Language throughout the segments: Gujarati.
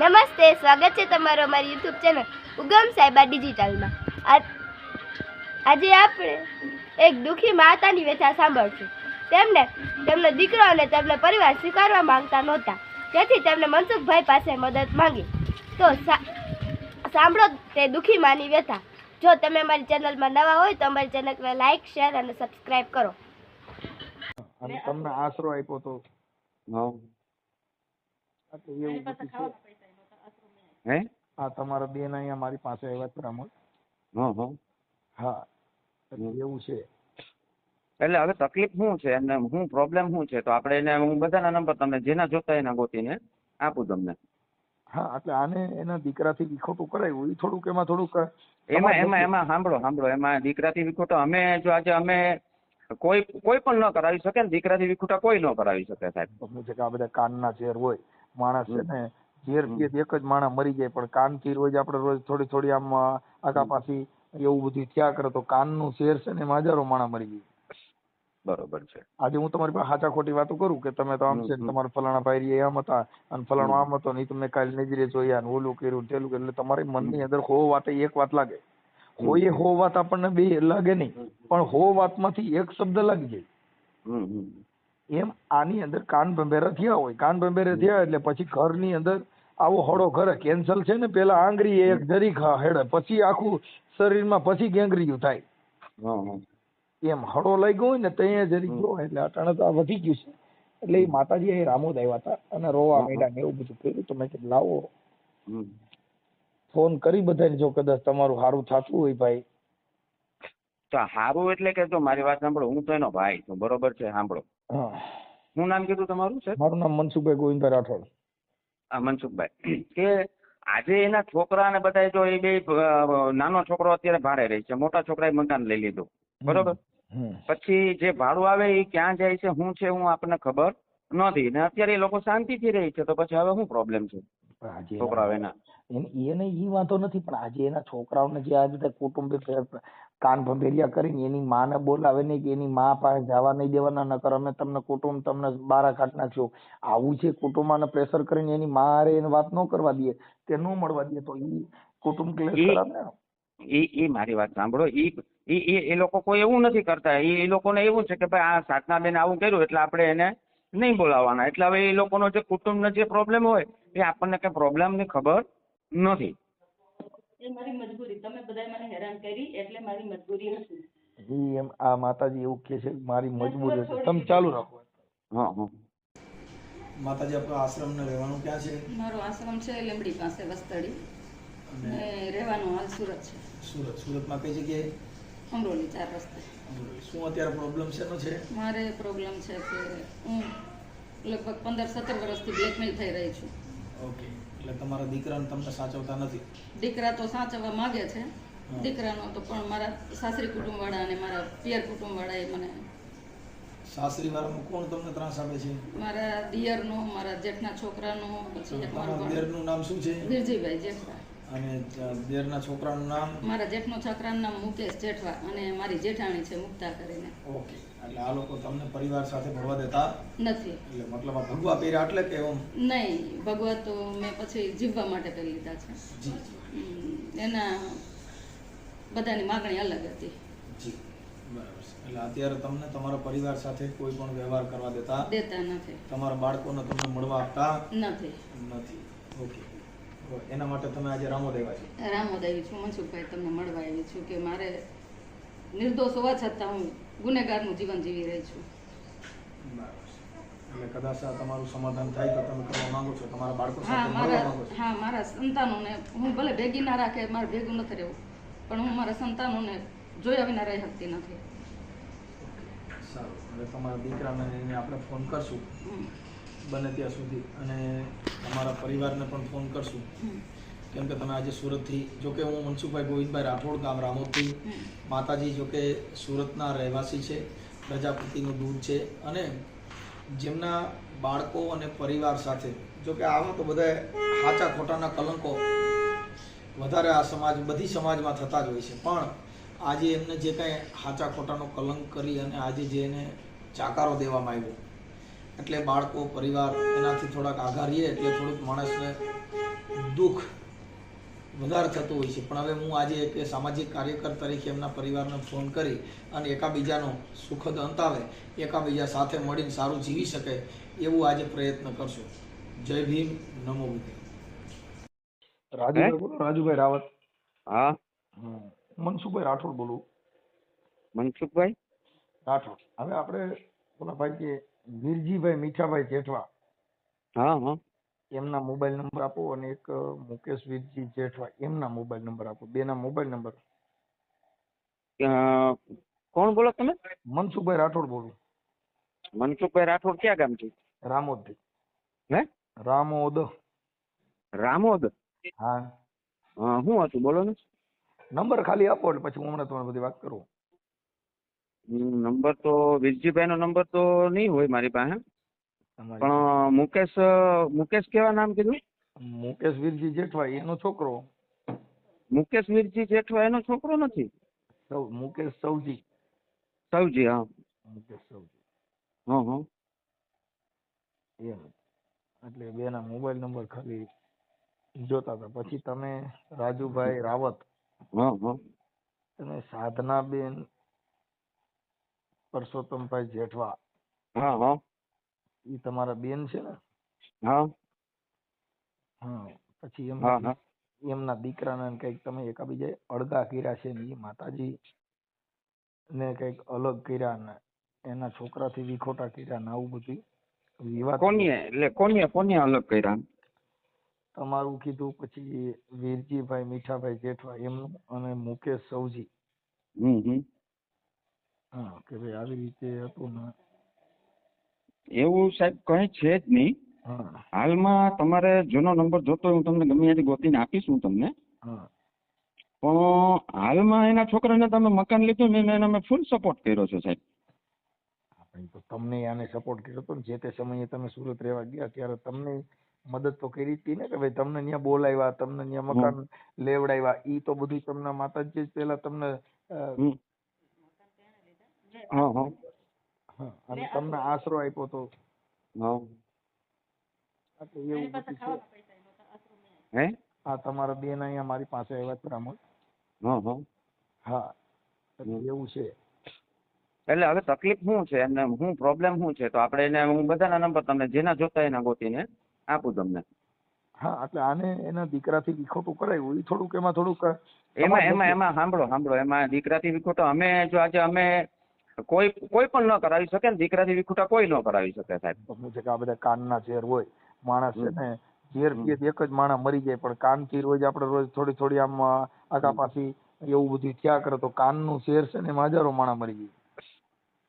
નમસ્તે સ્વાગત છે તમારો અમારી યુટ્યુબ ચેનલ ઉગમ સાહેબા ડિજિટલમાં આજે આપણે એક દુઃખી માતાની વ્યથા સાંભળશું. તેમને તેમનો દીકરો અને તેમનો પરિવાર સ્વીકારવા માંગતા નહોતા. તેથી તેમણે મનસુખભાઈ પાસે મદદ માંગી. તો સાંભળો તે દુઃખી માની વ્યથા. જો તમે અમારી ચેનલમાં નવા હોય તો અમારી ચેનલને લાઈક શેર અને સબસ્ક્રાઇબ કરો. અને તમને આશરો આપ્યો તો. હા. એવું બધું હે? આ તમારા બેન અહીંયા મારી પાસે આવ્યા હતા હા હા. હા એટલે એવું છે. એટલે હવે તકલીફ શું છે? અને શું પ્રોબ્લેમ શું છે? તો આપણે એને હું બધાના નંબર તમને જેના જોતા એના ગોતીને આપું તમને. હા એટલે આને એના દીકરાથી વિખોટું કરાવ્યું એ થોડુંક એમાં થોડુંક એમાં એમાં એમાં સાંભળો સાંભળો. એમાં દીકરાથી વિખોટો અમે જો આજે અમે કોઈ કોઈ પણ ન કરાવી શકે ને દીકરાથી વિખોટા કોઈ ન કરાવી શકે સાહેબ. સમજે કે આ બધા કાનના ઝેર હોય માણસ છે ને ઝેર પીએ તો એક જ માણસ મરી જાય પણ કાનથી રોજ આપણે રોજ થોડી થોડી આમ આગા પાછી એવું બધું થયા કરે તો કાનનું ઝેર છે ને એમાં હજારો માણસ મરી જાય. બરોબર છે. આજે હું તમારી પાસે સાચા ખોટી વાતો કરું કે તમે તો આમ છે. તમારા ફલાણા ભાઈ આમ હતા અને ફલાણો આમ હતો ને તમને કાલ નજરે જોયા ને ઓલું કર્યું તેલું કર્યું એટલે તમારી મનની અંદર હો વાત એક વાત લાગે. હોય હો વાત આપણને બે લાગે નહીં પણ હો વાતમાંથી એક શબ્દ લાગી જાય. એમ આની અંદર કાન ભંભેરા થયા હોય કાન ભંભેરા થયા એટલે પછી ઘરની અંદર આવો હળો ઘરે કેન્સલ છે ને પેલા આંગળી એક જરી ખા હેડે પછી આખું શરીરમાં પછી ગેંગરીયું થાય. એમ હળો લઈ હોય ને ત્યાં જરી ગયો જો એટલે અટાણે તો આ વધી ગયું છે. એટલે એ માતાજી અહીં રામોદ આવ્યા હતા અને રોવા. માંડ્યા ને એવું બધું કર્યું તો મેં કીધું લાવો. ફોન કરી બધાને જો કદાચ તમારું સારું થતું હોય ભાઈ. તો સારું એટલે કે તો મારી વાત સાંભળો હું તો એનો ભાઈ છું બરોબર છે સાંભળો. હા. શું નામ કીધું તમારું છે મારું નામ મનસુખભાઈ ગોવિંદભાઈ રાઠોડ. મનસુખભાઈ કે આજે એના છોકરા ને બધા જો એ બે નાનો છોકરો અત્યારે ભાડે રહે છે મોટા છોકરાએ મકાન લઈ લીધું બરોબર? પછી જે ભાડું આવે એ ક્યાં જાય છે શું છે હું આપણને ખબર નથી. ને અત્યારે એ લોકો શાંતિથી રહે છે તો પછી હવે શું પ્રોબ્લેમ છે? છોકરાઓ એના એને એ ઈ વાંધો નથી પણ આજે એના છોકરાઓને જે આ બધા કુટુંબે કાન ભંભેરિયા કરીને એની માને બોલાવે નહીં કે એની મા પાસે જવા નહીં દેવાના નકર અમે તમને કુટુંબ તમને બારા કાઢ નાખ્યો આવું છે કુટુંબાને પ્રેશર કરીને એની મા હારે એને વાત ન કરવા દઈએ કે ન મળવા દઈએ તો એ કુટુંબ ક્લેશ એ એ મારી વાત સાંભળો ઈ એ એ લોકો કોઈ એવું નથી કરતા. એ એ લોકોને એવું છે કે ભાઈ આ સાતના બેન આવું કર્યું એટલે આપણે એને નહીં બોલાવવાના. એટલે હવે એ લોકોનો જે કુટુંબનો જે પ્રોબ્લેમ હોય એ આપણને કઈ પ્રોબ્લેમની ખબર નથી. એ મારી મજબૂરી. તમે બધાએ મને હેરાન કરી એટલે મારી મજબૂરી હતી જી એમ આ માતાજી એવું કહે છે મારી મજબૂરી છે તમે ચાલુ રાખો. હા હા. માતાજી આપણો આશ્રમ ને રહેવાનું ક્યાં છે? મારો આશ્રમ છે લીંબડી પાસે વસ્તડી. અને રહેવાનું હાલ સુરત છે. સુરત. સુરતમાં કઈ જગ્યાએ? અમરોલી ચાર રસ્તે. શું અત્યારે પ્રોબ્લેમ શેનો છે? મારે પ્રોબ્લેમ છે કે હું લગભગ પંદર સત્તર વર્ષથી બ્લેકમેલ થઈ રહી છું. ઓકે એટલે તમારા દીકરાને તમને સાચવતા નથી. દીકરા તો સાચવવા માંગે છે. દીકરાનો તો પણ મારા સાસરી કુટુંબવાળા અને મારા પિયર કુટુંબવાળાએ મને સાસરી વાળામાં કોણ તમને ત્રાસ આપે છે? મારા દિયરનો મારા જેઠના છોકરાનો પછી તમારા ભાણો. નામ શું છે? વિરજીભાઈ જેઠવા. અને દેરના છોકરાનું નામ? મારા જેઠનો છોકરાનું નામ મુકેશ જેઠવા અને મારી જેઠાણી છે મુક્તા કરીને. ઓકે. એટલે આ લોકો તમને પરિવાર સાથે ભણવા દેતા? નથી. એટલે મતલબ આ ભગવા પહેર્યા એટલે કે એમ? નહીં ભગવા તો મેં પછી જીવવા માટે કરી લીધા છે. જી એના બધાની માગણી અલગ હતી. જી બરાબર છે. એટલે અત્યારે તમને તમારા પરિવાર સાથે કોઈ પણ વ્યવહાર કરવા દેતા? દેતા નથી. તમારા બાળકોને તમને મળવા આપતા? નથી. નથી. ઓકે. એના માટે તમે આજે રામોદ આવ્યા છો. રામોદ આવી છું. મનસુખભાઈ તમને મળવા આવી છું કે મારે નિર્દોષ હોવા છતાં હું ગુનેગારનું જીવન જીવી રહી છું. એટલે કદાચ આ તમારું સમાધાન થાય તો તમે કરવા માંગો છો તમારા બાળકો સાથે મળવા મારા માંગો છો. હા મારા સંતાનોને હું ભલે ભેગી ના રાખે મારે ભેગું નથી રહેવું પણ હું મારા સંતાનોને જોયા વિના રહી શકતી નથી. સારું. હવે તમારા દીકરાને એને આપણે ફોન કરશું. બને ત્યાં સુધી. અને તમારા પરિવારને પણ ફોન કરશું. કેમ કે તમે આજે સુરતથી જોકે હું મનસુખભાઈ ગોવિંદભાઈ રાઠોડ ગામ રામોદથી. માતાજી જોકે સુરતના રહેવાસી છે પ્રજાપતિનું દૂધ છે અને જેમના બાળકો અને પરિવાર સાથે જોકે આવા તો બધા સાચા ખોટાના કલંકો વધારે આ સમાજ બધી સમાજમાં થતા જ હોય છે પણ આજે એમને જે કાંઈ સાચા ખોટાનો કલંક કરી અને આજે જે એને ચાકારો દેવામાં આવ્યો એટલે બાળકો પરિવાર એનાથી થોડાક આઘારીએ એટલે થોડુંક માણસને દુઃખ વધારે થતું હોય છે. પણ હવે હું આજે એક સામાજિક કાર્યકર તરીકે એમના પરિવારને ફોન કરી અને એકાબીજાનો સુખદ અંત આવે એકાબીજા સાથે મળીને સારું જીવી શકે એવું આજે પ્રયત્ન કરશું. જય ભીમ નમો બુદ્ધે રાજુભાઈ બોલો રાજુભાઈ રાવત. હા. મનસુખભાઈ રાઠોડ બોલું. મનસુખભાઈ? રાઠોડ. હવે આપણે ઓલા ભાઈ કે વીરજીભાઈ મીઠાભાઈ જેઠવા. હા હા. એમના મોબાઈલ નંબર આપો અને એક મુકેશ વીરજી જેઠવા એમના મોબાઈલ નંબર આપો. બેના મોબાઈલ નંબર કોણ બોલો તમે? મનસુખભાઈ રાઠોડ બોલું. મનસુખભાઈ રાઠોડ ક્યાં ગામ છે? રામોદ. હે? રામોદ. રામોદ? હા. હા શું હતું બોલો ને. નંબર ખાલી આપો એટલે પછી હું હમણાં તમારી બધી વાત કરું. નંબર તો વીરજીભાઈ નો નંબર તો નહીં હોય મારી પાસે. પણ મુકેશ મુકેશ કેવા નામ કીધું? મુકેશ વીરજી જેઠવા એનો છોકરો. મુકેશ વીરજી જેઠવા એનો છોકરો નથી? સૌ મુકેશ સૌજી. સૌજી હા. મુકેશ સૌજી. હા હા. એમ. એટલે બેના મોબાઈલ નંબર ખાલી જોતા હતા. પછી તમે રાજુભાઈ રાવત. હા હા. તમે સાધનાબેન પરસોત્તમભાઈ જેઠવા. હા હા. એ તમારા બેન છે ને? હા. હા પછી એમ એમના દીકરાને કંઈક તમે એકાબીજે અળગા કર્યા છે ને એ માતાજી ને કંઈક અલગ કર્યા ને એના છોકરાથી વિખોટા કર્યા ને આવું બધું વિવાદ કોનીએ? એટલે કોનીએ કોનીએ અલગ કર્યા? તમારું કીધું પછી વીરજીભાઈ મીઠાભાઈ જેઠવા એમનું અને મુકેશ સૌજી હમ હમ. હા કે ભાઈ આવી રીતે હતું ને એવું સાહેબ કઈ છે જ નહીં. હાલમાં તમારે જૂનો નંબર જોતો હું તમને ગમે ત્યાંથી ગોતીને આપીશ હું તમને. પણ હાલમાં એના છોકરાને તમે મકાન લીધું ને એને અમે ફૂલ સપોર્ટ કર્યો છે સાહેબ. તો તમને આને સપોર્ટ કર્યો હતો જે તે સમયે તમે સુરત રહેવા ગયા ત્યારે તમને મદદ તો કરી હતી ને કે ભાઈ તમને ત્યાં બોલાવ્યા તમને ત્યાં મકાન લેવડાવ્યા. ઈ તો બધું તમને માતાજી જ પેલા તમને હા હા, અને તમને આશરો આપ્યો તો? હા. એવું બધું છે. હે? હા તમારા બેન અહીંયા મારી પાસે આવ્યા હતા રામોલ હા હા. હા. એવું છે. એટલે હવે તકલીફ શું છે અને શું પ્રોબ્લેમ શું છે? તો આપણે એને હું બધાના નંબર તમને જેના જોતા એના ગોતીને આપું તમને. હા એટલે આને એના દીકરાથી વિખોટું કરાવ્યું એ થોડુંક એમાં થોડુંક એમાં એમાં એમાં સાંભળો સાંભળો. એમાં દીકરાથી વિખોટો. અમે જો આજે અમે કોઈ કોઈ પણ ન કરાવી શકે ને દીકરાથી વિખોટા કોઈ ન કરાવી શકે સાહેબ. શું છે કે આ બધા કાનના ઝેર હોય માણસ છે ને ઝેર પીએ એક જ માણસ મરી જાય પણ કાનથી રોજ આપણે રોજ થોડી થોડી આમ આગા પાછી એવું બધું થયા કરે તો કાનનું ઝેર છે ને એમાં હજારો માણસ મરી જાય.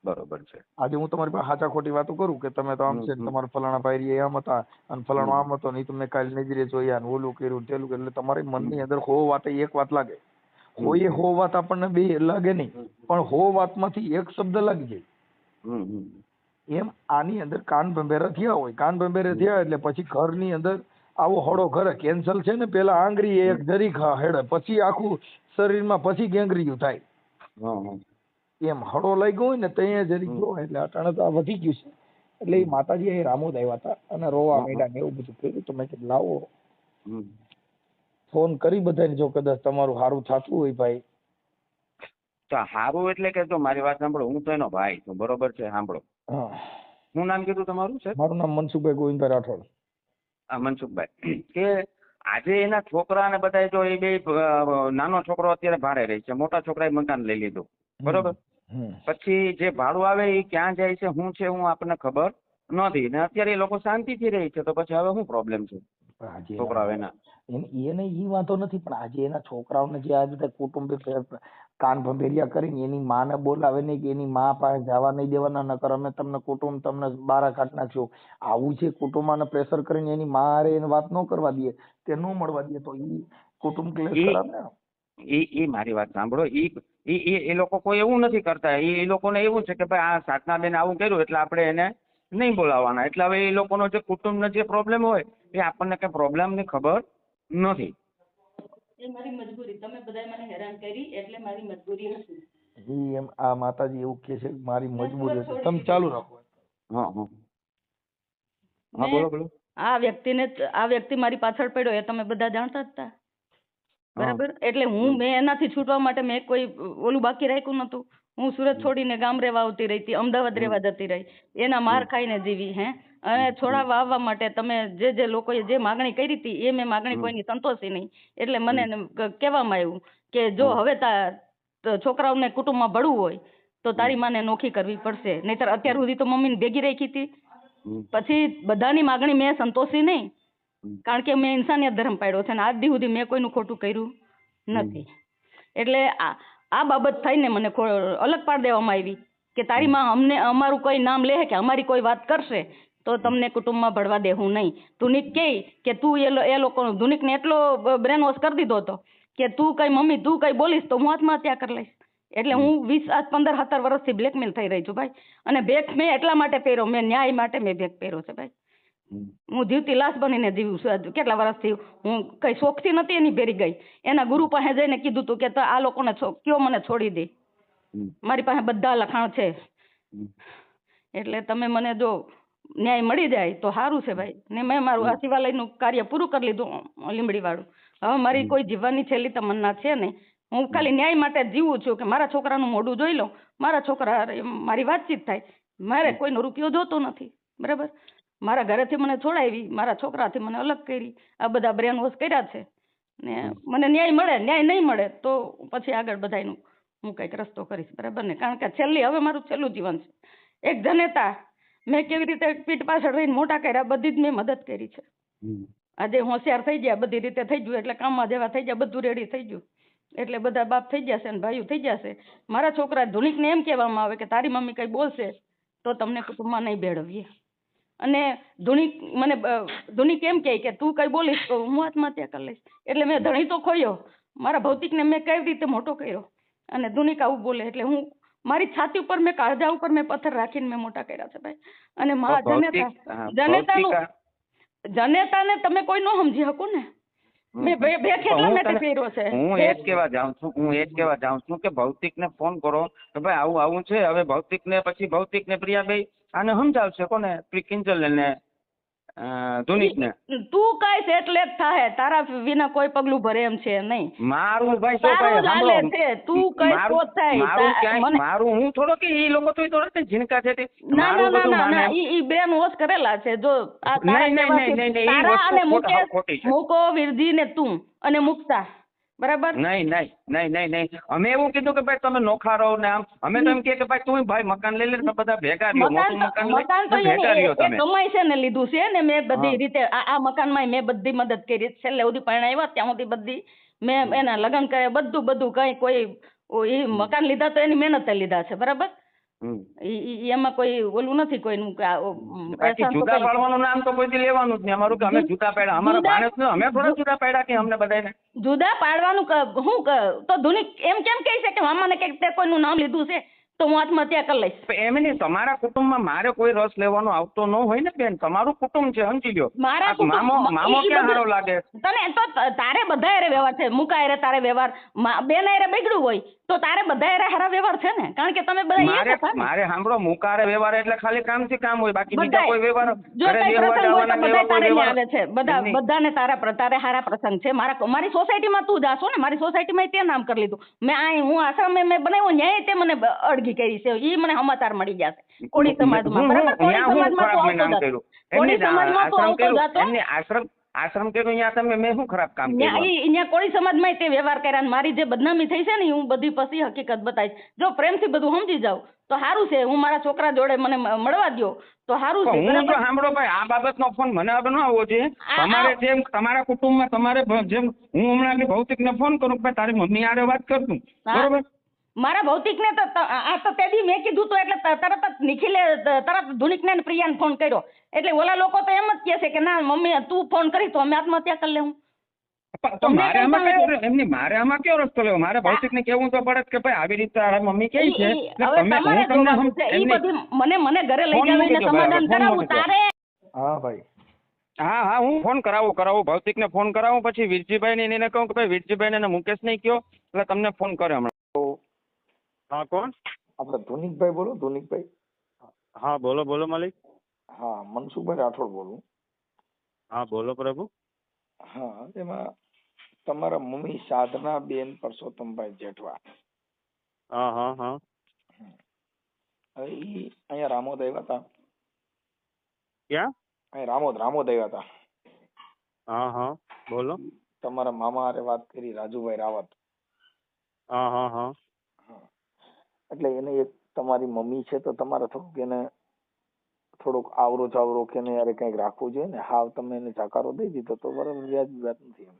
બરોબર છે. આજે હું તમારી પાસે સાચા ખોટી વાતો કરું કે તમે તો આમ છે તમારા ફલાણા ભાઈ આમ હતા અને ફલાણો આમ હતો ને ઈ તમને કાલ નજરે જોયા ને ઓલું કર્યું ને કર્યું એટલે તમારી મનની અંદર હો વાત એક વાત લાગે. હોય હો વાત આપણને બે લાગે નહીં. પણ હો વાતમાંથી એક શબ્દ લાગી જાય. એમ આની અંદર કાન ભંભેરા થયા હોય. કાન ભંભેરા થયા એટલે પછી ઘરની અંદર આવો હળો ઘરે કેન્સલ છે ને પેલા આંગળી એક જરી ખા હેડે પછી આખું શરીરમાં પછી ગેંગરીયું થાય. એમ હળો લાગ્યો હોય ને ત્યાં જરી ગયો એટલે અટાણે તો આ વધી ગયું છે. એટલે એ માતાજી અહીં રામોદ આવ્યા હતા અને રોવા હા. ને એવું બધું કર્યું. તો મેં કીધું લાવો. ફોન કરી બધાને જો કદાચ તમારું સારું થતું હોય ભાઈ. તો સારું એટલે કે જો મારી વાત સાંભળો હું તો એનો ભાઈ છું બરોબર છે સાંભળો. હું. નામ કીધું તમારું છે મારું નામ મનસુખભાઈ ગોવિંદભાઈ રાઠોડ. મનસુખભાઈ કે આજે એના છોકરા ને બધા જો એ બે નાનો છોકરો અત્યારે ભાડે રહે છે મોટા છોકરાએ મકાન લઈ લીધું બરોબર? પછી જે ભાડું આવે એ ક્યાં જાય છે શું છે હું આપણને ખબર નથી ને અત્યારે એ લોકો શાંતિથી રહે છે તો પછી હવે શું પ્રોબ્લેમ છે? પણ આજે છોકરાઓ એના ઈ વાંધો નથી પણ આજે એના છોકરાઓને જે આ બધા કુટુંબિક કાન ભંભેરિયા કરીને એની માને બોલાવે નહીં કે એની મા પાસે જવા નહીં દેવાના નકર અમે તમને કુટુંબ તમને બારા કાઢ નાખ્યો આવું છે કુટુંબમાં પ્રેશર કરીને એની મા હારે એને વાત ન કરવા દે તે ન મળવા દે તો ઈ કુટુંબ ક્લેશ ખરાબ ને? એ એ મારી વાત સાંભળો એ એ લોકો કોઈ એવું નથી કરતા. એ એ લોકોને એવું છે કે ભાઈ આ સાધનાબેન આવું કર્યું એટલે આપણે એને નહીં બોલાવવાના એટલે હવે એ લોકોનો જે કુટુંબનો જે પ્રોબ્લેમ હોય એ આપણને કઈ પ્રોબ્લેમની ખબર નથી. એ મારી મજબૂરી. તમે બધાએ મને હેરાન કરી એટલે મારી મજબૂરી હતી ઈ એમ આ માતાજી એવું કહે છે મારી મજબૂરી છે તમે ચાલુ રાખો. હા હા. હા બોલો બોલો. આ વ્યક્તિને આ વ્યક્તિ મારી પાછળ પડ્યો એ તમે બધા જાણતા જ હતા બરાબર? એટલે હું મેં એનાથી છૂટવા માટે મેં કોઈ ઓલું બાકી રાખ્યું નતું હું સુરત છોડીને ગામ રહેવા આવતી રહી અમદાવાદ રહેવા જતી રહી. એના માર ખાઈને જીવી હે. અને છોડાવવા આવવા માટે તમે જે જે લોકોએ જે માગણી કરી હતી એ મેં માગણી કોઈની સંતોષી નહીં. એટલે મને કહેવામાં આવ્યું કે જો હવે તા છોકરાઓને કુટુંબમાં ભળવું હોય તો તારી માને નોખી કરવી પડશે. નહીતર અત્યાર સુધી તો મમ્મીને ભેગી રાખી હતી. પછી બધાની માગણી મેં સંતોષી નહીં. કારણ કે મેં ઇન્સાનિયત ધર્મ પાડ્યો છે અને આજ દી સુધી મેં કોઈનું ખોટું કર્યું નથી. એટલે આ આ બાબત થઈને મને અલગ પાડ દેવામાં આવી કે તારી માં અમને અમારું કોઈ નામ લે કે અમારી કોઈ વાત કરશે તો તમને કુટુંબમાં ભળવા દેવું નહીં. ધુનિક કહે કે તું એ એ લોકો ધુનિકને એટલો બ્રેન વોશ કરી દીધો હતો કે તું કઈ મમ્મી તું કઈ બોલીશ તો હું આત્મહત્યા કરી લઈશ. એટલે હું વીસ આજ પંદર સત્તર વર્ષથી બ્લેકમેલ થઈ રહી છું ભાઈ. અને ભેગ મેં એટલા માટે પહેર્યો મેં ન્યાય માટે મેં ભેગ પહેર્યો છે ભાઈ. હું જીવતી લાશ બનીને જીવું છું. કેટલા વર્ષથી હું કઈ શોખથી નથી એની ભેરી ગઈ. એના ગુરુ પાસે જઈને કીધું તું કે આ લોકોને કયો મને છોડી દે. મારી પાસે બધા લખાણ છે. એટલે તમે મને જો ન્યાય મળી જાય તો સારું છે ભાઈ. ને મેં મારું આ શિવાલયનું કાર્ય પૂરું કરી લીધું લીમડી વાળું હવે મારી કોઈ જીવવાની છેલ્લી તમન્ના છે ને હું ખાલી ન્યાય માટે જીવું છું કે મારા છોકરાનું મોઢું જોઈ લઉં. મારા છોકરા મારી વાતચીત થાય. મારે કોઈનો રૂપિયો જોતો નથી. બરાબર? મારા ઘરેથી મને છોડાવી મારા છોકરાથી મને અલગ કરી આ બધા બ્રેન વોશ કર્યા છે. ને મને ન્યાય મળે ન્યાય નહીં મળે તો પછી આગળ બધાયનું હું કંઈક રસ્તો કરીશ બરાબર ને? કારણ કે છેલ્લી હવે મારું છેલ્લું જીવન છે. એક જનેતા મેં કેવી રીતે પીઠ પાછળ રહીને મોટા કર્યા બધી જ મેં મદદ કરી છે. આજે હોશિયાર થઈ ગયા બધી રીતે થઈ ગયું એટલે કામમાં જેવા થઈ ગયા બધું રેડી થઈ ગયું. એટલે બધા બાપ થઈ જશે અને ભાઈઓ થઈ જશે મારા છોકરા ધુનિકને એમ કહેવામાં આવે કે તારી મમ્મી કંઈ બોલશે તો તમને કુટુંબમાં નહીં ભેળવીએ. અને ધુનિક મને ધૂણી કેમ કહે કે તું કંઈ બોલીશ તો હું આત્મહત્યા કરી લઈશ. એટલે મેં ધણી તો ખોયો. મારા ભૌતિકને મેં કઈ રીતે મોટો કર્યો? અને ધુનિક આવું બોલે એટલે હું મારી છાતી ઉપર મેં કાળજા ઉપર મેં પથ્થર રાખીને મેં મોટા કર્યા છે ભાઈ. અને મા જનેતા જનેતાનું જનેતાને તમે કોઈ ન સમજી શકો ને. મેં બે માટે છે. હું એ જ કહેવા જાઉં છું હું એ જ કહેવા જાઉં છું કે ભૌતિકને ફોન કરો. કે ભાઈ આવું આવું છે હવે ભૌતિકને પછી ભૌતિકને પ્રિયાભાઈ આને સમજાવશે કોને? કિંજલ ને તું કાંઈ એટલે જ થાય તારા વિના કોઈ પગલું ભરે એમ છે નહીં. મારું ભાઈ શું ભાઈ હાલે છે. તું કઈ તો થાય. મારું ક્યાંય- મારું હું થોડો કે ઈ લોકો તો થોડો કે ઝીણકા છે તે. ના ના ના ના ઈ ઈ બેન વોશ કરેલા છે. જો આ નહીં, નહીં, નહીં, નહીં, તારા અને મુકેશ મૂકો વીરજી ને તું અને મુક્તા. બરાબર? નહીં નહીં નહીં નહીં નહીં. અમે એવું કીધું કે ભાઈ તમે નોખા રહો ને આમ. અમે તો એમ કે ભાઈ તું ભાઈ મકાન લઈ લે ને ભેગા રહ્યો. મોટું મકાન મકાન લઈ મકાન ભેગા રહ્યો તમે. કમાઈ છે ને લીધું છે ને મેં બધી રીતે આ આ મકાનમાં મેં બધી મદદ કરી. છેલ્લે સુધી પરણાવ્યા ત્યાં સુધી બધી મેં એના લગ્ન કરે બધું બધું કઈ કોઈ મકાન લીધા તો એની મહેનતે લીધા છે. બરાબર? એમાં કોઈ ઓલું નથી કોઈનું બાકી જુદા પાડવાનું નામ તો કોઈથી લેવાનું જ નહીં. અમારું કે અમે જુદા પાડ્યા. અમારા ભાણેજ ને અમે થોડા જુદા પાડ્યા કે અમને બધાને જુદા પાડવાનું હું તો ધુની એમ કેમ કહી છે કે મામાને કે તે કોઈનું નામ લીધું છે તો હું આત્મહત્યા કરી લઈશ. એમ નહીં તમારા કુટુંબમાં મારે કોઈ રસ લેવાનો આવતો ન હોય ને બેન. તમારું કુટુંબ છે સમજી લ્યો. મારા મામો મામો ક્યાં સારો લાગે? તને તો તારે બધા હારે વ્યવહાર છે. મુકા હારે તારે વ્યવહાર. બેન હારે બગડ્યું હોય. તો તારે બધા હારે હારા વ્યવહાર છે ને? કારણ કે તમે બધા મારે એક મારે સાંભળો મુકારે વ્યવહાર એટલે ખાલી કામથી કામ હોય બાકી બીજા કોઈ વ્યવહાર જો કઈ પ્રસંગ હોય તો બધા તારે આવે છે. બધા બધાને તારા તારે હારા પ્રસંગ છે. મારા મારી સોસાયટીમાં તું જાશો ને. મારી સોસાયટીમાં તે નામ કરી લીધું. મેં આ હું આશ્રમ મેં મેં બનાવ્યો ન્યાય તે મને અડગી કરી છે. ઈ મને સમાચાર મળી જશે કોળી સમાજમાં. બરાબર? કોળી સમાજમાં તું મેં આવતો જાતો કોળી સમાજમાં તું આવતો જાતો આશ્રમ આશ્રમ કર્યું અહીંયા તમે મેં શું ખરાબ કામ કર્યું? અહીંયા કોળી સમાજમાં તે વ્યવહાર કર્યા અને મારી જે બદનામી થઈ છે ને હું બધી પછી હકીકત બતાવીશ. જો પ્રેમથી બધું સમજી જાવ તો સારું છે. હું મારા છોકરા જોડે મને મળવા દ્યો તો સારું છે. હું તો સાંભળો ભાઈ આ બાબતનો ફોન મને હવે ન આવવો જોઈએ. તમારે જેમ તમારા કુટુંબમાં તમારે જેમ હું હમણાં ભૌતિકને ફોન કરું ભાઈ તારી મમ્મી આડે વાત કરતું બરોબર? મારા ભૌતિકને તો આ તો તે દી મેં કીધું તો એટલે તરત જ નિખિલે તરત ધુનિકને ને પ્રિયાને ફોન કર્યો. એટલે ઓલા લોકો તો એમ જ કહે છે કે ના મમ્મી તું ફોન કરી તો અમે આત્મહત્યા કરી લેવું. તો મારે આમાં કયો એમની મારે આમાં કયો રસ્તો લેવો? મારે ભૌતિકને કેવું તો પડે કે ભાઈ આવી રીતે તારા મમ્મી કહે છે. તમે હું તમને જોવાનું બધી મને મને ઘરે લઈ ફોન જાવ મૂકી એને દો ભાઈ, સમાધાન કરાવું તારે. હા ભાઈ. હા હા હું ફોન કરાવું કરાવું. ભૌતિકને ફોન કરાવું પછી વીરજીભાઈ ને એને કહું કે ભાઈ વીરજીભાઈ ને મુકેશ નહીં કયો એટલે તમને ફોન કર્યો હમણાં. હા કોણ? આપણે ધુનિકભાઈ બોલો ધુનિકભાઈ. હા બોલો બોલો માલિક. હા મનસુખભાઈ રાઠોડ બોલું. હા બોલો પ્રભુ. હા એમાં તમારા મમ્મી સાધના બેન પરસોત્તમભાઈ જેઠવા. હા હા હા. હવે ઈ અહીંયા રામોદ આવ્યા હતા ક્યાં? અહીં રામોદ રામોદ આવ્યા હતા હા હા બોલો. તમારા મામા હારે વાત કરી રાજુભાઈ રાવત. હા હા હા. એટલે એને એક તમારી મમ્મી છે તો તમારે થોડુંક એને થોડુંક આવરો ચાવરો કે એને યારે કંઈક રાખવું જોઈએ ને હાવ તમે એને જાકારો દઈ દીધો તો બરાબર વ્યાજબી વાત નથી એમ.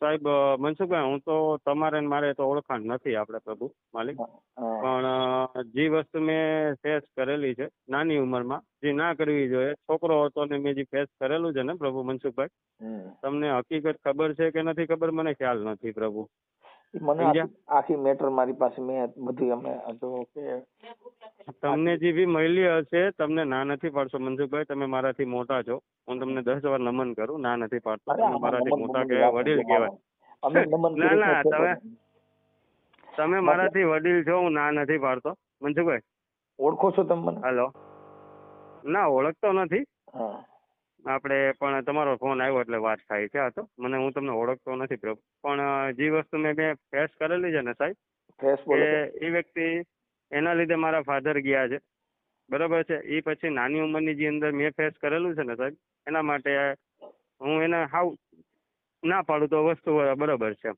સાહેબ મનસુખભાઈ હું તો તમારે ને મારે તો ઓળખાણ નથી આપણે પ્રભુ માલિક. પણ જે વસ્તુ મેં ફેસ કરેલી છે નાની ઉંમરમાં જે ના કરવી જોઈએ છોકરો હતો ને મેં જે ફેસ કરેલું છે ને પ્રભુ મનસુખભાઈ તમને હકીકત ખબર છે કે નથી ખબર? મને ખ્યાલ નથી પ્રભુ. મને આખી મેટર મારી પાસે મેં બધી અમે જો કે તમને જે બી મળી હશે તમને ના નથી પાડશો મનસુખભાઈ તમે મારાથી મોટા છો. હું તમને દસ વાર નમન કરું ના નથી પાડતો. તમે મારાથી મોટા કહેવાય વડીલ. કહેવાય. અમે નમન ના, ના, તમે-. તમે મારાથી વડીલ છો હું ના નથી પાડતો. મનસુખભાઈ ઓળખો છો તમે મને? હાલો. ના ઓળખતો નથી. હા. આપણે પણ તમારો ફોન આવ્યો એટલે વાત થાય છે આ તો. મને હું તમને ઓળખતો નથી પણ જે વસ્તુ મેં મેં ફેસ કરેલી છે ને સાહેબ કે એ વ્યક્તિ એના લીધે મારા ફાધર ગયા છે. બરાબર છે? એ પછી નાની ઉંમરની જે અંદર મેં ફેસ કરેલું છે ને સાહેબ એના માટે હું એને હાવ ના પાડું તો વસ્તુ બરાબર છે.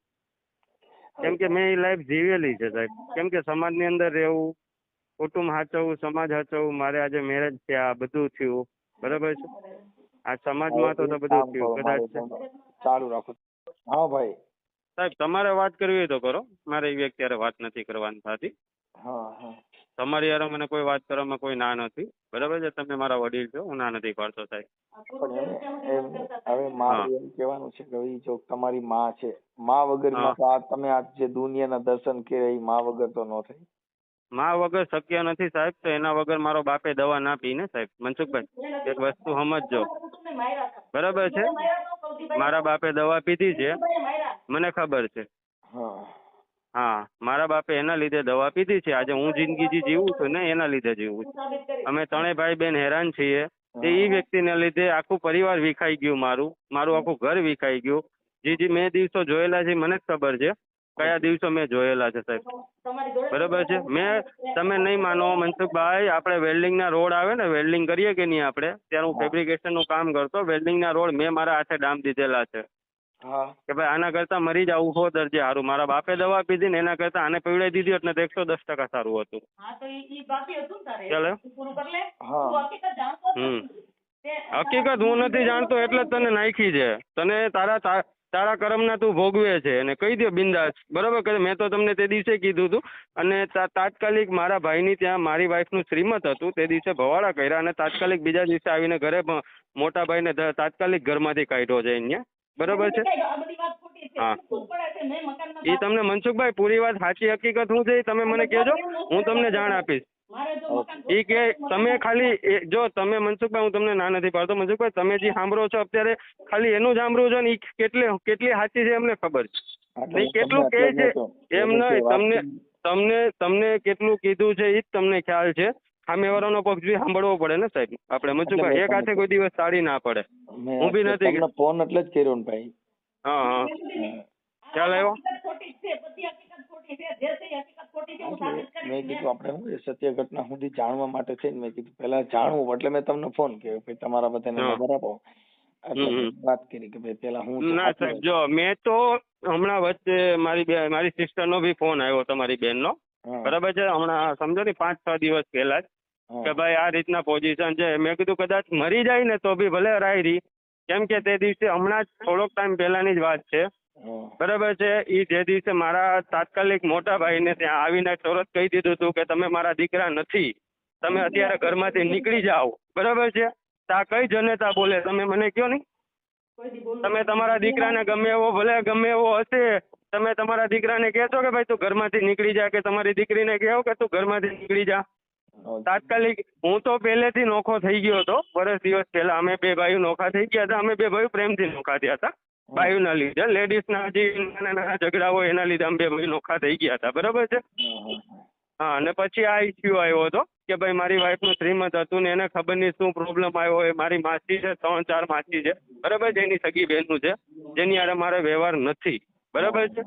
કેમ કે મેં એ લાઈફ જીવેલી છે સાહેબ. કેમ કે સમાજની અંદર રહેવું કુટુંબ સાચવવું સમાજ સાચવવું મારે આજે મેરેજ થયા બધું થયું. બરાબર છે? આ સમાજમાં તો બધું થયું કદાચ ચાલુ રાખો. હા ભાઈ. સાહેબ તમારે વાત કરવી હોય તો કરો. મારે એ વ્યક્તિ વાત નથી કરવાની થતી. તમારી યાર મને કોઈ વાત કરવામાં કોઈ ના નથી. બરાબર છે? તમે મારા વડીલ છો હું ના નથી પાડતો સાહેબ. હવે મારું એમ કહેવાનું છે કે જો તમારી માં છે માં વગર. તમે આ જે દુનિયાના દર્શન કે એ માં વગર તો ન થાય. મા વગર શક્ય નથી સાહેબ તો એના વગર મારો બાપે દવા ના પી ને સાહેબ મનસુખભાઈ એક વસ્તુ સમજજો. બરાબર છે? મારા બાપે દવા પીધી છે. મને ખબર છે. હા હા મારા બાપે એના લીધે દવા પીધી છે. આજે હું જિંદગી જે જીવું છું ને એના લીધે જીવું છું. અમે ત્રણેય ભાઈ બેન હેરાન છીએ. તે એ વ્યક્તિને લીધે આખું પરિવાર વિખાઈ ગયું મારું. મારું આખું ઘર વિખાઈ ગયું. જે જે મેં દિવસો જોયેલા છે મને જ ખબર છે. કયા દિવસો મેં જોયેલા છે સાહેબ? બરોબર છે. મેં તમે નહીં માનો મનસુખભાઈ આપણે વેલ્ડિંગના રોડ આવે ને વેલ્ડિંગ કરીએ કે નહીં આપણે? ત્યારે હું ફેબ્રિકેશનનું કામ કરતો વેલ્ડિંગના રોડ મેં મારા હાથે ડામ દીધેલા છે. કે ભાઈ આના કરતાં મરી જાવું હો દરજે સારું મારા બાપે દવા પીધી ને એના કરતાં આને પીવડાવી દીધી એટલે તો એકસો દસ ટકા સારું હતું. ચાલે? હા. હમ. હકીકત હું નથી જાણતો એટલે જ તને નાખી છે. તને તારા તા- તારા કર્મના તું ભોગવે છે અને કહી દે બિંદાસ. બરાબર? કે મેં તો તમને તે દિવસે કીધું હતું. અને તાત્કાલિક મારા ભાઈની ત્યાં મારી વાઈફનું શ્રીમત હતું. તે દિવસે ભવાડા કર્યા અને તાત્કાલિક બીજા દિવસે આવીને ઘરે મોટા ભાઈને તાત્કાલિક ઘરમાંથી કાઢ્યો છે અહીંયા. બરાબર છે? હા. એ તમને મનસુખભાઈ પૂરી વાત સાચી હકીકત શું છે એ તમે મને કહેજો. હું તમને જાણ આપીશ. એ કે તમે ખાલી જો તમે મનસુખભાઈ હું તમને ના નથી પાડતો મનસુખભાઈ તમે જે સાંભળો છો અત્યારે ખાલી એનું જ સાંભળવું છો ને એ કેટલી કેટલી સાચી છે એમને ખબર છે? કેટલું કે કહે છે એમ નહીં તમને તમને તમને કેટલું કીધું છે એ જ તમને ખ્યાલ છે. સામેવાળાનો પક્ષ બી સાંભળવો પડે ને સાહેબ આપણે મનસુખભાઈ એક હાથે કોઈ દિવસ સાડી ના પડે. હું બી નથી ફોન એટલે જ કર્યો ને ભાઈ. હા. હા. ખ્યાલ આવ્યો મેં કીધું આપણે હું સત્ય ઘટના સુધી જાણવા માટે થઈને મેં કીધું પેલા જાણવું એટલે મેં તમને ફોન કર્યો ભાઈ તમારા બધાને ખબર આપો. વાત કરી કે ભાઈ પેલા હું ના સાહેબ જો મેં તો હમણાં વચ્ચે મારી બે મારી સિસ્ટરનો બી ફોન આવ્યો તમારી બેનનો. નો બરાબર છે? હમણાં સમજો ને પાંચ છ દિવસ પહેલા જ કે ભાઈ આ રીતના પોઝિશન છે. મેં કીધું કદાચ મરી જાય ને તો બી ભલે રાયરી કેમ કે તે દિવસે હમણાં જ થોડોક ટાઈમ પહેલાની જ વાત છે. બરાબર છે. એ જે દિવસે મારા તાત્કાલિક મોટા ભાઈને ત્યાં આવીને તરત કહી દીધું હતું કે તમે મારા દીકરા નથી તમે અત્યારે ઘરમાંથી નીકળી જાઓ. બરાબર છે? તા કઈ જનતા બોલે? તમે મને કયો નહીં? તમે તમારા દીકરાને ગમે એવો ભલે ગમે એવો હશે તમે તમારા દીકરાને કહેશો કે ભાઈ તું ઘરમાંથી નીકળી જા કે તમારી દીકરીને કહો કે તું ઘરમાંથી નીકળી જા. તાત્કાલિક હું તો પહેલેથી નોખો થઈ ગયો હતો. વર્ષ દિવસ પહેલા અમે બે ભાઈઓ નોખા થઈ ગયા હતા. અમે બે ભાઈઓ પ્રેમથી નોખા થયા હતા. ભાઈઓના લીધે. લેડીઝના જે નાના નાના ઝઘડા હોય એના લીધે બે ભાઈ નોખા થઈ ગયા હતા. બરાબર છે? હા, અને પછી આ ઇસ્યુ આવ્યો હતો કે ભાઈ મારી વાઈફનું શ્રીમત હતું ને એને ખબર નહીં શું પ્રોબ્લેમ આવ્યો હોય. મારી માસી છે ત્રણ ચાર માસી છે. બરાબર છે? એની સગી બહેનનું છે. જેની આડે મારે વ્યવહાર નથી. બરાબર છે?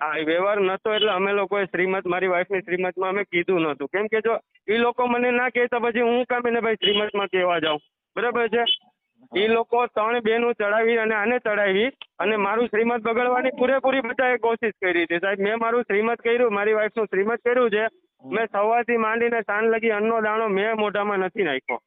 હા એ વ્યવહાર નતો એટલે અમે લોકોએ શ્રીમત મારી વાઈફની શ્રીમતમાં અમે કીધું નહોતું. કેમ કે જો એ લોકો મને ના કહેતા પછી હું કામ એને ભાઈ શ્રીમતમાં કહેવા જાઉં. બરાબર છે? એ લોકો ત્રણ બેનું ચડાવી અને આને ચડાવી અને મારું શ્રીમત બગડવાની પૂરેપૂરી બધાએ કોશિશ કરી હતી. સાહેબ મેં મારું શ્રીમત કર્યું મારી વાઈફનું શ્રીમત કર્યું છે. મેં સવારથી માંડીને સાંજ લગી અન્નો દાણો મેં મોઢામાં નથી નાખ્યો.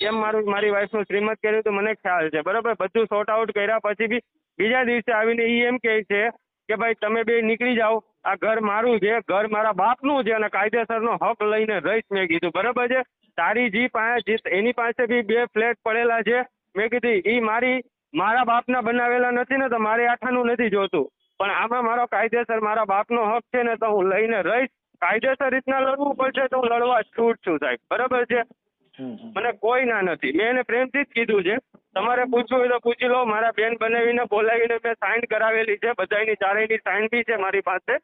કેમ મારું મારી વાઈફનું શ્રીમત કર્યું તો મને ખ્યાલ છે. બરાબર? બધું સોર્ટ આઉટ કર્યા પછી બી બીજા દિવસે આવીને એ એમ કહે છે કે ભાઈ તમે બે નીકળી જાઓ. આ ઘર મારું છે ઘર મારા બાપનું છે અને કાયદેસરનો હક લઈને રહીશ મેં કીધું. બરાબર છે? તારી જી પાસે જી એની પાસે બી બે ફ્લેટ પડેલા છે. મેં કીધી એ મારી મારા બાપના બનાવેલા નથી ને તો મારે આઠાનું નથી જોતું. પણ આમાં મારો કાયદેસર મારા બાપનો હક છે ને તો હું લઈને રહીશ. કાયદેસર રીતના લડવું પડશે તો હું લડવા છૂટ છું સાહેબ. બરાબર છે. મને કોઈ ના નથી. મેં એને પ્રેમથી જ કીધું છે. તમારે પૂછવું હોય તો પૂછી લો. મારા બેન બનાવીને બોલાવીને મેં સાઇન કરાવેલી છે. બધાની ચારેયની સાઇન બી છે મારી પાસે.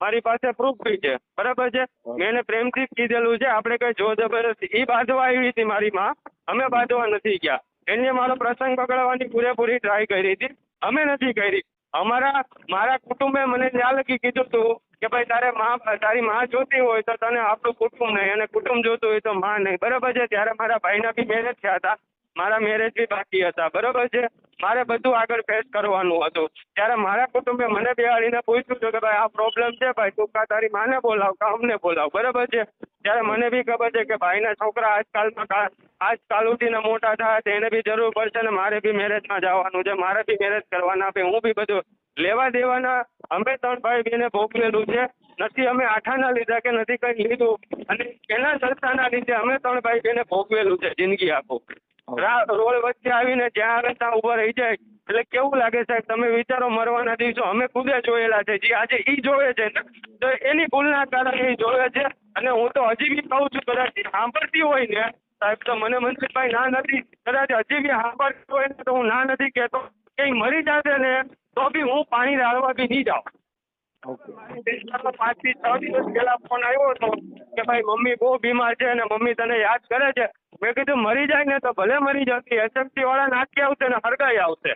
મારી પાસે પ્રૂફ બી છે. બરાબર છે? મેં એને પ્રેમથી જ કીધેલું છે. આપણે કઈ જો જબરદસ્તી એ બાંધવા આવી હતી મારી માં. અમે બાંધવા નથી ગયા. એને મારો પ્રસંગ પકડવાની પૂરેપૂરી ટ્રાય કરી હતી. અમે નથી કરી. અમારા, મારા કુટુંબે મને ત્યાં લગી કીધું હતું કે ભાઈ તારે માં, તારી માં જોતી હોય તો તને આપણું કુટુંબ નહીં, અને કુટુંબ જોતું હોય તો માં નહીં. બરાબર છે? ત્યારે મારા ભાઈના બી મેરેજ થયા હતા. મારા મેરેજ બી બાકી હતા. બરાબર છે? મારે બધું આગળ ફેસ કરવાનું હતું. ત્યારે મારા કુટુંબે મને બેહાડીને પૂછ્યું હતું કે ભાઈ, આ પ્રોબ્લેમ છે ભાઈ, તું કા તારી માને બોલાવ, કા અમને બોલાવ? બરાબર છે? ત્યારે મને બી ખબર છે કે ભાઈના છોકરા આજકાલમાં આજકાલ ઉઠીને મોટા થાય તેને બી જરૂર પડશે ને મારે બી મેરેજમાં જવાનું છે, મારે બી મેરેજ કરવાના હું બી બધું લેવા દેવાના અમે ત્રણ ભાઈ બેને ભોગવેલું છે. નથી અમે આઠાના લીધા કે નથી કંઈ લીધું. અને એના સંસ્થાના લીધે અમે ત્રણ ભાઈ બેને ભોગવેલું છે જિંદગી આખું. રોડ વચ્ચે આવીને જ્યાં આવે ત્યાં ઊભા રહી જાય. એટલે કેવું લાગે સાહેબ તમે વિચારો મરવાના દિવસો અમે ખુદે જોયેલા છે. જે આજે ઈ જોવે છે. ને તો એની ભૂલના કારણે એ જોવે છે. અને હું તો હજી બી કહું છું કદાચ સાંભળતી હોય ને સાહેબ તો મને મનસુખભાઈ ના નથી. કદાચ હજી બી સાંભળતી હોય ને તો હું ના નથી કહેતો. કે મરી જશે ને તો બી હું પાણી રાળવા બી નહીં જાઉં. ઓકે. છ દિવસ પહેલા ફોન આવ્યો હતો કે ભાઈ, મમ્મી બહુ બીમાર છે અને મમ્મી તને યાદ કરે છે? મેં કીધું, મરી જાય ને તો ભલે મરી જતી એસએમસી વાળા નાખી આવશે ને હરગાઈ આવશે.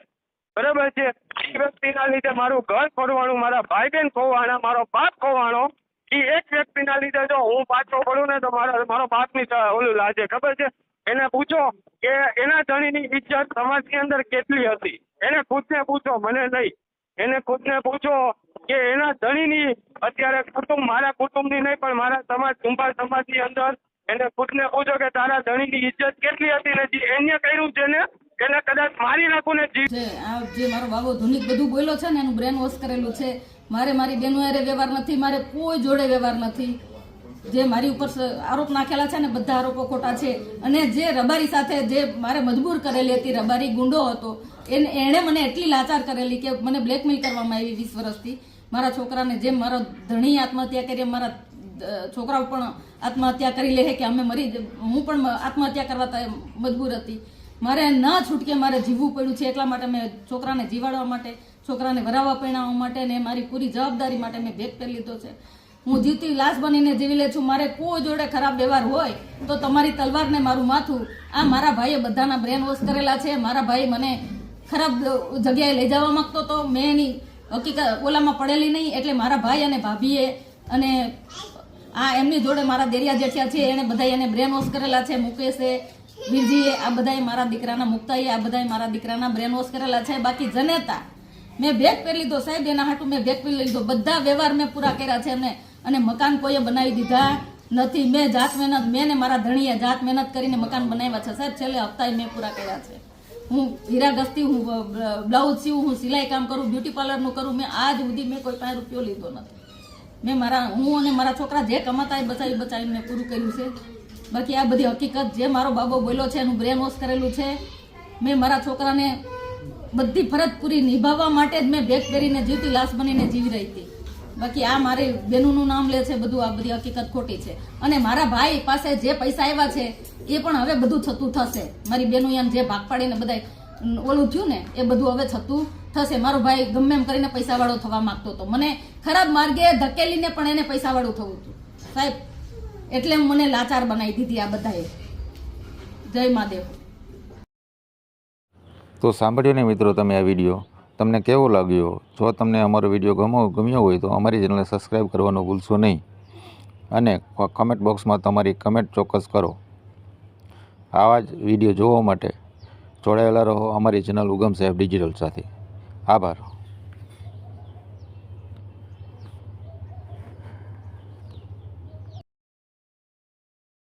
બરાબર છે? એ વ્યક્તિના લીધે મારું ઘર ખોરવાનું, મારા ભાઈ બહેન ખોવાણા મારો બાપ ખોવાણો એ એક વ્યક્તિના લીધે જો હું પાછો પડું ને તો મારો મારો બાપની ઓલું લાજે. ખબર છે? એને પૂછો કે એના ધણીની ઇજ્જત સમાજની અંદર કેટલી હતી? એને ખુદને પૂછો, મને નહીં. એને ખુદને પૂછો કે એના ધણીની અત્યારે કુટુંબ, મારા કુટુંબની નહીં, પણ મારા સમાજ, કુંભાર સમાજની અંદર એને ખુદને પૂછો કે તારા ધણીની ઇજ્જત કેટલી હતી ને જે એને કર્યું છે ને? એને કદાચ મારી નાખું ને જે. આ જે મારો બાબો ધુનિક બધું બોલ્યો છે ને, એનું બ્રેન વોશ કરેલું છે. મારે મારી બેનો હારે વ્યવહાર નથી, મારે કોઈ જોડે વ્યવહાર નથી. જે મારી ઉપર આરોપ નાખેલા છે ને, બધા આરોપો ખોટા છે. અને જે રબારી સાથે જે મારે મજબૂર કરેલી હતી, રબારી ગુંડો હતો, એને એણે મને એટલી લાચાર કરેલી કે મને બ્લેકમેલ કરવામાં આવી વીસ વર્ષથી. મારા છોકરાને જેમ મારો ધણી આત્મહત્યા કરી, મારા છોકરાઓ પણ આત્મહત્યા કરી લે કે અમે મરી હું પણ આત્મહત્યા કરવા મજબૂર હતી. મારે ન છૂટકે મારે જીવવું પડ્યું છે, એટલા માટે મેં છોકરાને જીવાડવા માટે, છોકરાને વરાવવા પરણાવવા માટે ને મારી પૂરી જવાબદારી માટે મેં ભેગ કરી લીધો છે. હું જીવતી લાશ બનીને જીવી લે છું. મારે કોઈ જોડે ખરાબ વ્યવહાર હોય તો તમારી તલવાર ને મારું માથું. આ મારા ભાઈએ બધાના બ્રેન વોશ કરેલા છે. મારા ભાઈ મને ખરાબ જગ્યાએ લઈ જવા માંગતો હતો મેં એની હકીકત ઓલામાં પડેલી નહીં, એટલે મારા ભાઈ અને ભાભીએ અને આ એમની જોડે મારા દેરિયા જેઠિયા છે એને બધા એને બ્રેન વોશ કરેલા છે. મુકેશે બીજીએ આ બધાએ મારા દીકરાના મુક્તાએ આ બધાએ મારા દીકરાના બ્રેન વોશ કરેલા છે. બાકી જનેતા, મેં ભેગ પહેરી લીધો સાહેબ, એના હાટું મેં ભેગ પહેરી લીધો. બધા વ્યવહાર મેં પૂરા કર્યા છે અને અને મકાન કોઈએ બનાવી દીધા નથી. મેં જાત મહેનત મેં ને મારા ધણીએ જાત મહેનત કરીને મકાન બનાવ્યા છે. સાહેબ, છેલ્લે હપ્તાએ મેં પૂરા કર્યા છે. હું હીરા ગસ્તી હું બ્લાઉઝ સીવું, હું સિલાઈ કામ કરું, બ્યુટી પાર્લરનું કરું. મેં આજ સુધી મેં કોઈ પાસે રૂપિયો લીધો નથી. મેં મારા હું અને મારા છોકરા જે કમાતા એ બચાવી બચાવી મેં પૂરું કર્યું છે. બાકી આ બધી હકીકત જે મારો બાબો બોલ્યો છે, એનું બ્રેન વોશ કરેલું છે. મેં મારા છોકરાને બધી ફરજ પૂરી નિભાવવા માટે જ મેં ભેગ કરીને જીવતી લાશ બનીને જીવી રહી હતી. બાકી આ મારી બેનુનું નામ લે છે, બધું આ બધી હકીકત ખોટી છે. અને મારા ભાઈ પાસે જે પૈસા આવ્યા છે, એ પણ હવે બધું થતું થશે. મારી બેનું એમ જે ભાગ પાડીને બધા ઓલું થયું ને, એ બધું હવે થતું થશે. મારો ભાઈ ગમે એમ કરીને પૈસા વાળો થવા માંગતો હતો. મને ખરાબ માર્ગે ધકેલીને પણ એને પૈસા વાળું થવું હતું. સાહેબ, એટલે મને લાચાર બનાવી દીધી આ બધાએ. જય મહાદેવ. તો સાંભળ્યો ને મિત્રો તમે આ વીડિયો? તમને કેવો લાગ્યો? જો તમને અમારો વીડિયો ગમો, ગમ્યો હોય તો અમારી ચેનલને સબસ્ક્રાઈબ કરવાનું ભૂલશો નહીં. અને કમેન્ટ બોક્સમાં તમારી કમેન્ટ ચોક્કસ કરો. આવા જ વીડિયો જોવા માટે જોડાયેલા રહો અમારી ચેનલ ઉગમ સાહેબ ડિજિટલ સાથે. આભાર.